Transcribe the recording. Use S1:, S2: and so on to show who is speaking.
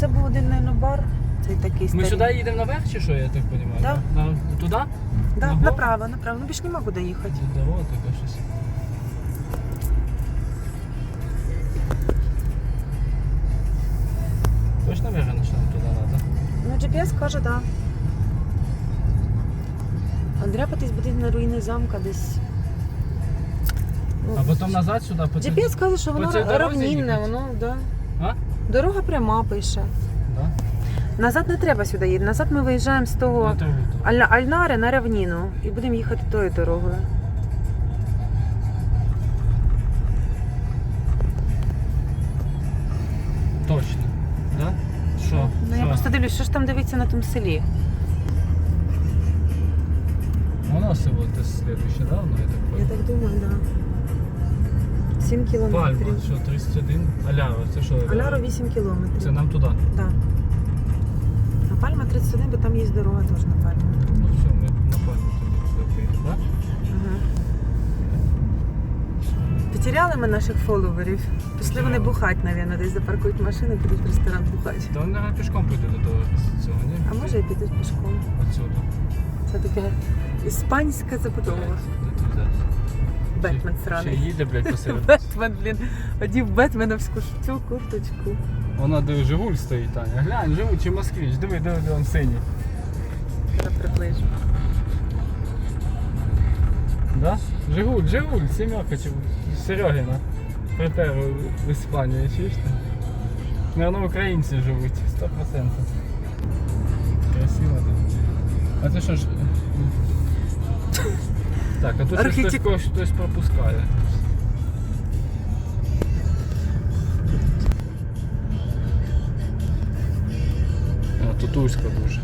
S1: це був один, наверное, бар. Цей такий
S2: Ми
S1: старий.
S2: сюди їдемо наверх чи що, я так розумію?
S1: Да.
S2: На, туди?
S1: Да,
S2: Ага.
S1: направо, направо. Ну більш нема куди їхати.
S2: Дорога така щось. Точно виграно, що нам туди треба?
S1: Ну, GPS каже, да. Дряпатись буде на руїни замка десь. Ну,
S2: А потім назад сюди по цій-
S1: GPS каже, що
S2: по
S1: воно
S2: цій дорозі
S1: равнінне,
S2: їхати?
S1: воно, да.
S2: А?
S1: Дорога пряма пише.
S2: Да?
S1: Назад не треба сюди їхати. Назад ми виїжджаємо з того. Аль... Альнари на равніну і будемо їхати тою дорогою.
S2: Точно. Да? Що?
S1: Ну, я
S2: Що?
S1: просто дивлюсь, що ж там дивиться на тому селі.
S2: Воно село те слідуще, да? Воно, я так
S1: Я
S2: понял?
S1: так думаю, так. Да. 7 кілометрів.
S2: Пальма, що, 31? Аляро, це що?
S1: Аляро 8 кілометрів.
S2: Це нам туди.
S1: Да. А Пальма 31, бо там є дорога теж на Пальму.
S2: Ну все, ми на пальму тоді так?
S1: Ага. Потеряли ми наших фоловерів. Пішли вони бухати, мабуть, десь запаркують машини, підуть в ресторан бухати.
S2: Та вони наверное, пішком прийдуть до того цього, ні?
S1: А може і підуть пішком.
S2: Отсюди.
S1: Це таке іспанська забудова. Бетмен
S2: Ще їде, блядь, посеред.
S1: Бетмен, блін, одів Бетменовську цю курточку.
S2: Вона де Жигуль стоїть, Таня. Глянь, Жигуль чи москвич. Диви, диви, он синій.
S1: Я приближу.
S2: Да? Жигуль, Жигуль, сімерка чи Серегіна. Припер в Іспанії, чуєш ти? Наверно, українці живуть, 100%. Красиво так. А це що ж? Так, а тут щось хтось,
S1: Архітек-
S2: хтось пропускає. А, тут узько дуже.